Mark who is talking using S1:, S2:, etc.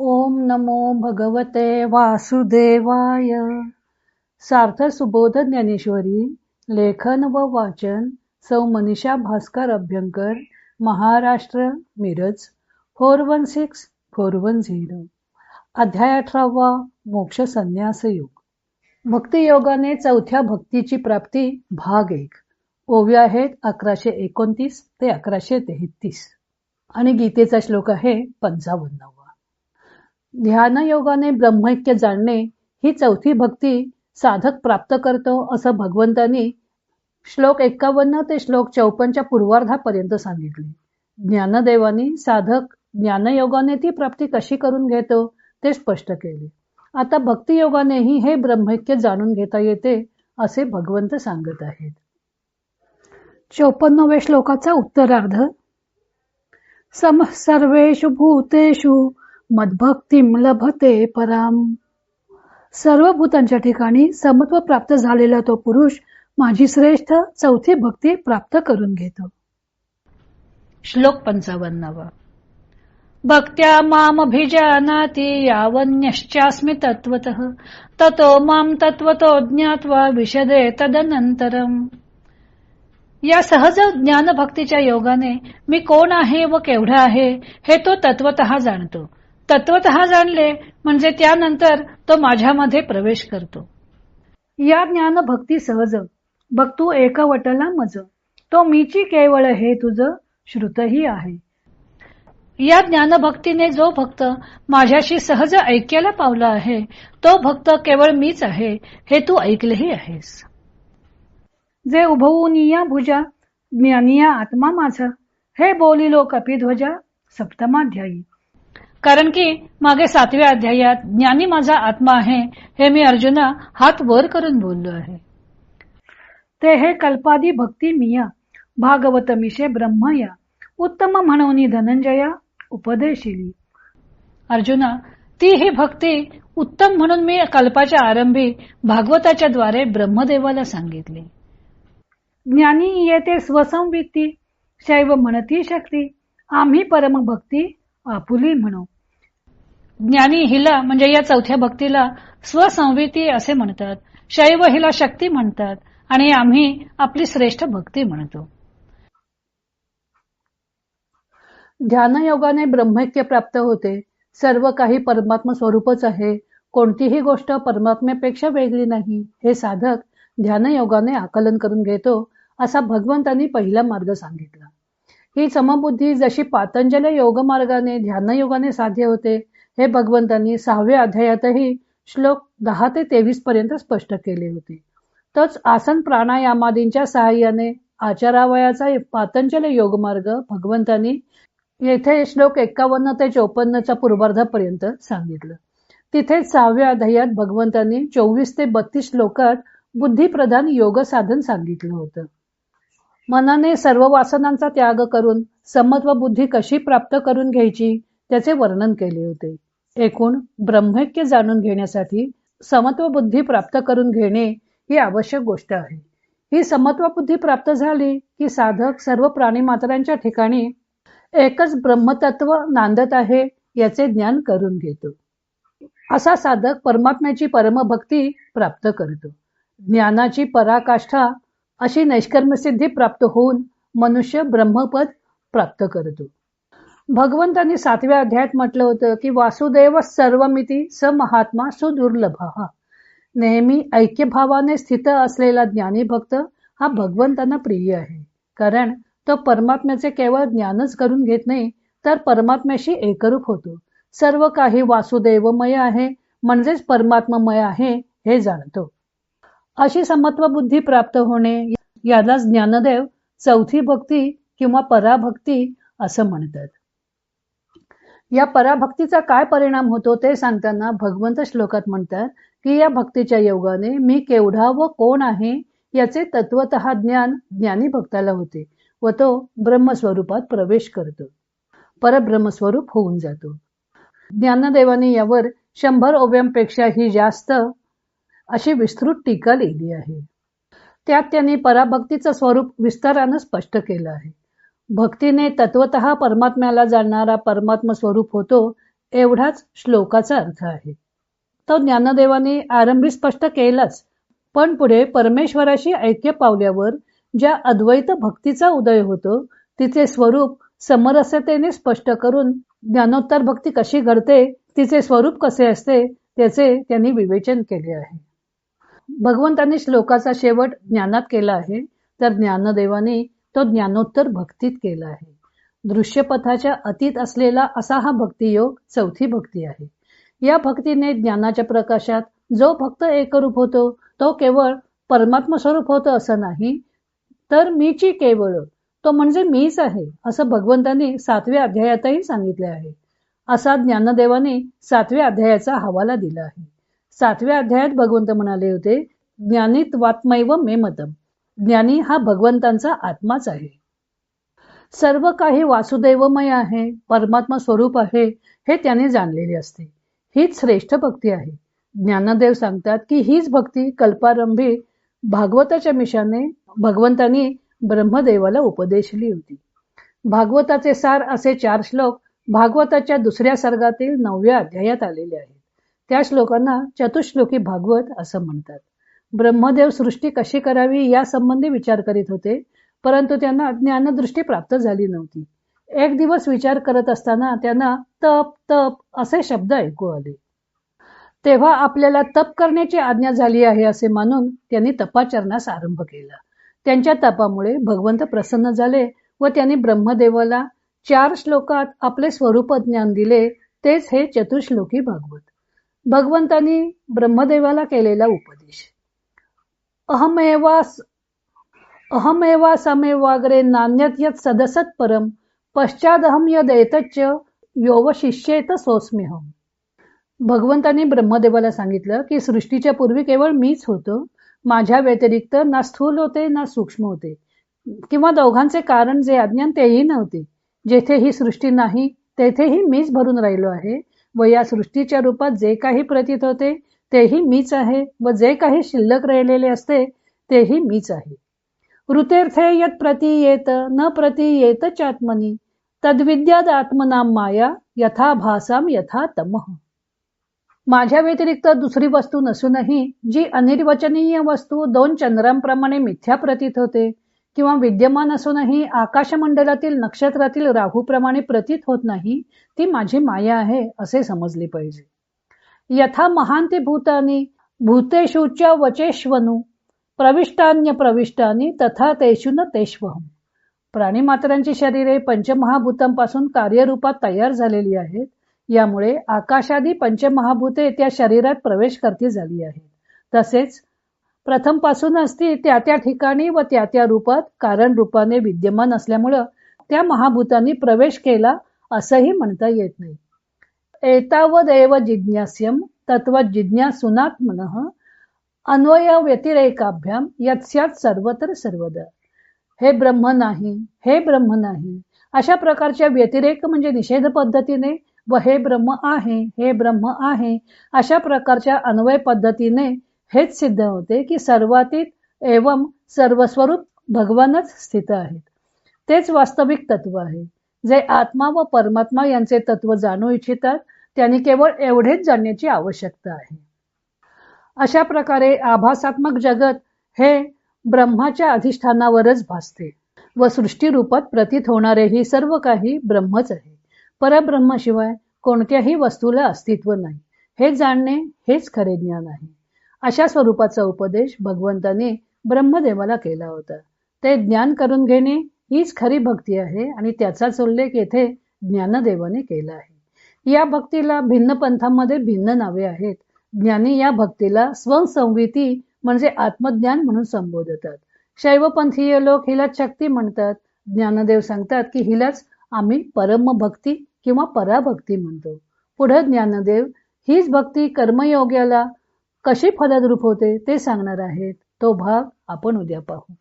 S1: ओम नमो भगवते वासुदेवाय. सार्थ सुबोध ज्ञानेश्वरी लेखन व वाचन Sau Manisha Bhaskar Abhyankar Maharashtra Miraj four one six four one zero. अध्याय अठरावा मोक्ष संन्यास योग. भक्तियोगाने चौथ्या भक्तीची प्राप्ती भाग एक. ओव्या आहेत अकराशे एकोणतीस ते अकराशे तेहतीस. आणि गीतेचा श्लोक आहे पंचावन्नव ध्यानयोगाने ब्रह्मैक्य जाणणे ही चौथी भक्ती साधक प्राप्त करतो असं भगवंतांनी श्लोक एक्कावन्न ते श्लोक चौपनच्या पूर्वार्धापर्यंत सांगितले. ज्ञानदेवानी साधक ज्ञानयोगाने ती प्राप्ती कशी करून घेतो ते स्पष्ट केले. आता भक्तियोगानेही हे ब्रह्मैक्य जाणून घेता येते असे भगवंत सांगत आहेत. चौपन्नव्या श्लोकाचा उत्तरार्ध. सम सर्वेषु भूतेषु मदभक्तीम लभते पराम. सर्व भूतांच्या ठिकाणी समत्व प्राप्त झालेला तो पुरुष माझी श्रेष्ठ चौथी भक्ती प्राप्त करून घेतो. श्लोक पंचावन्नावा. भक्त्या मामभिजानाति यावन्यश्चास्मि तत्वत ततो माम तत्वतो ज्ञात्वा विशदे तदनंतरम या सहज ज्ञान भक्तीच्या योगाने मी कोण आहे व केवढा आहे हे तो तत्वत जाणतो. तत्वत जाणले म्हणजे त्यानंतर तो माझ्यामध्ये प्रवेश करतो. या ज्ञान भक्ती सहज बघ एकवटला मज. तो मीची केवळ हे तुझ श्रुतही आहे. या ज्ञानभक्तीने जो भक्त माझ्याशी सहज ऐक्याला पावला आहे तो भक्त केवळ मीच आहे हे तू ऐकलेही आहेस. जे उभवून या भुजा ज्ञानिया आत्मा माझा. हे बोलिलो कपिध्वजा सप्तमाध्यायी. कारण की मागे सातव्या अध्यायात ज्ञानी माझा आत्मा आहे हे मी अर्जुना हात वर करून बोललो आहे. ते हे कल्पादी भक्ती मिया भागवत मिशे ब्रह्मया उत्तम म्हणून धनंजया उपदेशिली. अर्जुना ती ही भक्ती उत्तम म्हणून मी कल्पाच्या आरंभी भागवताच्या द्वारे ब्रह्मदेवाला सांगितली. ज्ञानी येते स्वसंवित्ती शैव म्हणती शक्ती आम्ही परमभक्ती आपुली म्हणू. ज्ञानी हिला म्हणजे या चौथ्या भक्तीला स्वसंविती असे म्हणतात. शैव हिला शक्ती म्हणतात. आणि आम्ही आपली श्रेष्ठ भक्ती म्हणतो. ध्यानयोगाने ब्रह्मैक्य प्राप्त होते. सर्व काही परमात्मा स्वरूपच आहे. कोणतीही गोष्ट परमात्म्यापेक्षा वेगळी नाही. हे साधक ध्यानयोगाने आकलन करून घेतो असा भगवंतांनी पहिला मार्ग सांगितला. ही समबुद्धी जशी पातंजल योग मार्गाने ध्यानयोगाने साध्य होते हे भगवंतांनी सहाव्या अध्यायातही श्लोक दहा ते तेवीस पर्यंत स्पष्ट केले होते. तच आसन प्राणायामादींच्या सहाय्याने आचारावयाचा पातंजल योगमार्ग भगवंतांनी येथे श्लोक एक्कावन्न ते चौपन्नच्या पूर्वार्धापर्यंत सांगितलं. तिथेच सहाव्या अध्यायात भगवंतांनी चोवीस ते बत्तीस श्लोकात बुद्धिप्रधान योग साधन सांगितलं होतं. मनाने सर्व वासनांचा त्याग करून समत्व बुद्धी कशी प्राप्त करून घ्यायची त्याचे वर्णन केले होते. एकूण ब्रह्मैक्य जाणून घेण्यासाठी समत्व बुद्धी प्राप्त करून घेणे ही आवश्यक गोष्ट आहे. ही समत्व बुद्धी प्राप्त झाली की साधक सर्व प्राणी मात्रांच्या ठिकाणी एकच ब्रह्मतत्व नांदत आहे याचे ज्ञान करून घेतो. असा साधक परमात्म्याची परमभक्ती प्राप्त करतो. ज्ञानाची पराकाष्ठा अशी नैष्कर्मसिद्धी प्राप्त होऊन मनुष्य ब्रह्मपद प्राप्त करतो. भगवंतांनी सातव्या अध्यायात म्हटलं होतं की वासुदेव सर्वमिती स महात्मा सुदुर्लभ. नेहमी ऐक्यभावाने स्थित असलेला ज्ञानी भक्त हा भगवंतांना प्रिय आहे. कारण तो परमात्म्याचे केवळ ज्ञानच करून घेत नाही तर परमात्म्याशी एकरूप होतो. सर्व काही वासुदेवमय आहे म्हणजेच परमात्ममय आहे हे जाणतो. अशी समत्व बुद्धी प्राप्त होणे यालाच ज्ञानदेव चौथी भक्ती किंवा पराभक्ती असं म्हणतात. या पराभक्तीचा काय परिणाम होतो ते सांगताना भगवंत श्लोकात म्हणतात की या भक्तीच्या योगाने मी केवढा व कोण आहे याचे तत्वत ज्ञान ज्ञानी भक्ताला होते व तो ब्रह्मस्वरूपात प्रवेश करतो. परब्रह्मस्वरूप होऊन जातो. ज्ञानदेवाने यावर शंभर ओव्यांपेक्षाही जास्त अशी विस्तृत टीका लिहिली आहे. त्यात त्यांनी पराभक्तीचं स्वरूप विस्तारानं स्पष्ट केलं आहे. भक्तीने तत्वत परमात्म्याला जाणणारा परमात्म स्वरूप होतो एवढाच श्लोकाचा अर्थ आहे. तो ज्ञानदेवाने आरंभी स्पष्ट केलाच पण पुढे परमेश्वराशी ऐक्य पावल्यावर ज्या अद्वैत भक्तीचा उदय होतो तिचे स्वरूप समरस्यतेने स्पष्ट करून ज्ञानोत्तर भक्ती कशी घडते तिचे स्वरूप कसे असते त्याचे त्यांनी विवेचन केले आहे. भगवंतांनी श्लोकाचा शेवट ज्ञानात केला आहे तर ज्ञानदेवाने तो ज्ञानोत्तर भक्तीत केला आहे. दृश्यपथाच्या अतीत असलेला असा हा भक्तियोग चौथी भक्ती आहे. या भक्तीने ज्ञानाच्या प्रकाशात जो भक्त एकरूप होतो तो केवळ परमात्मा स्वरूप होतो असं नाही तर मीची केवळ तो म्हणजे मीच आहे असं भगवंतांनी सातव्या अध्यायातही सांगितले आहे. असा ज्ञानदेवाने सातव्या अध्यायाचा हवाला दिला आहे. सातव्या अध्यायात भगवंत म्हणाले होते ज्ञानीत वात्मैव मे मतम. ज्ञानी हा भगवंतांचा आत्माच आहे. सर्व काही वासुदेवमय आहे परमात्मा स्वरूप आहे हे त्याने जाणलेले असते. हीच श्रेष्ठ भक्ती आहे. ज्ञानदेव सांगतात की हीच भक्ती कल्पारंभी भागवताच्या मिशाने भगवंतांनी ब्रह्मदेवाला उपदेशली होती. भागवताचे सार असे चार श्लोक भागवताच्या दुसऱ्या सर्गातील नवव्या अध्यायात आलेले आहेत. त्या श्लोकांना चतुश्लोकी भागवत असं म्हणतात. ब्रह्मदेव सृष्टी कशी करावी या संबंधी विचार करीत होते परंतु त्यांना ज्ञानदृष्टी प्राप्त झाली नव्हती. एक दिवस विचार करत असताना त्यांना तप तप असे शब्द ऐकू आले. तेव्हा आपल्याला तप करण्याची आज्ञा झाली आहे असे मानून त्यांनी तपाचरणास आरंभ केला. त्यांच्या तपामुळे भगवंत प्रसन्न झाले व त्यांनी ब्रह्मदेवाला चार श्लोकात आपले स्वरूप ज्ञान दिले तेच हे चतुश्लोकी भागवत. भगवंतांनी ब्रह्मदेवाला केलेला उपदेश. अहमेवास अहमेवा समेवाग्रे नान्यत यत सदसत परम पश्चादहम यद एतच्च योव सोस्म्यहम भगवंतांनी ब्रह्मदेवाला सांगितलं की सृष्टीच्या पूर्वी केवळ मीच होतो. माझ्या व्यतिरिक्त ना स्थूल होते ना सूक्ष्म होते. किंवा दोघांचे कारण जे अज्ञान तेही नव्हते. जेथे ही सृष्टी नाही तेथेही मीच भरून राहिलो आहे. व या सृष्टीच्या रूपात जे काही प्रतीत होते तेही मीच आहे. व जे काही शिल्लक राहिलेले असते तेही मीच आहे. ऋतेर्थे यत प्रती येत न प्रती येत चात्मनी तद्विद्याद आत्मनाम माया यथा भासाम यथा तमह माझ्या व्यतिरिक्त दुसरी वस्तू नसूनही जी अनिर्वचनीय वस्तू दोन चंद्रांप्रमाणे मिथ्या प्रतीत होते किंवा विद्यमान असूनही आकाशमंडलातील नक्षत्रातील राहूप्रमाणे प्रतीत होत नाही ती माझी माया आहे असे समजले पाहिजे. यथा महांती भूतानी भूतेषुच्या वचेश्वनु प्रविष्टान्य प्रविष्टानी तथा तेषु न प्राणी मात्रांची शरीरे पंचमहाभूतांपासून कार्यरूपात तयार झालेली आहेत. यामुळे आकाशादी पंचमहाभूते त्या शरीरात प्रवेश करती झाली आहेत. तसेच प्रथम पासूनच ती त्या त्या ठिकाणी व त्या त्या रूपात कारण रूपाने विद्यमान असल्यामुळं त्या महाभूतांनी प्रवेश केला असंही म्हणता येत नाही. एतावदेव जिज्ञास्यं तत्व अन्वयव्यतिरेकाभ्यां यत् स्यात् सर्वत्र सर्वदा। हे ब्रह्म नाही हे ब्रह्म नाही अशा प्रकारच्या व्यतिरेक म्हणजे निषेध पद्धतीने व हे ब्रह्म आहे हे ब्रह्म आहे अशा प्रकारच्या अन्वय पद्धतीने हेच सिद्ध होते की सर्वातीत एवम सर्वस्वरूप भगवानच स्थित आहेत. तेच वास्तविक तत्व आहे. जे आत्मा व परमात्मा यांचे तत्व जाणू इच्छितात त्यांनी केवळ एवढेच जाणण्याची आवश्यकता आहे. अशा प्रकारे आभासात्मक जगत हे ब्रह्माच्या अधिष्ठानावरच भासते व सृष्टी रूपात प्रतीत होणारे ही सर्व काही ब्रह्मच आहे. परब्रह्माशिवाय कोणत्याही वस्तूला अस्तित्व नाही. हे जाणणे हेच खरे ज्ञान आहे. अशा स्वरूपाचा उपदेश भगवंताने ब्रह्मदेवाला केला होता. ते ज्ञान करून घेणे हीच खरी भक्ती आहे आणि त्याचाच उल्लेख येथे ज्ञानदेवाने केला आहे. या भक्तीला भिन्न पंथांमध्ये भिन्न नावे आहेत. ज्ञानी या भक्तीला स्वसंविती म्हणजे आत्मज्ञान म्हणून संबोधतात. शैवपंथीय लोक हिला शक्ती म्हणतात. ज्ञानदेव सांगतात की हिलाच आम्ही परम भक्ती किंवा पराभक्ती म्हणतो. पुढे ज्ञानदेव हीच भक्ती कर्मयोग्याला कशी फलद्रूप होते ते सांगणार आहेत. तो भाग आपण उद्या पाहू.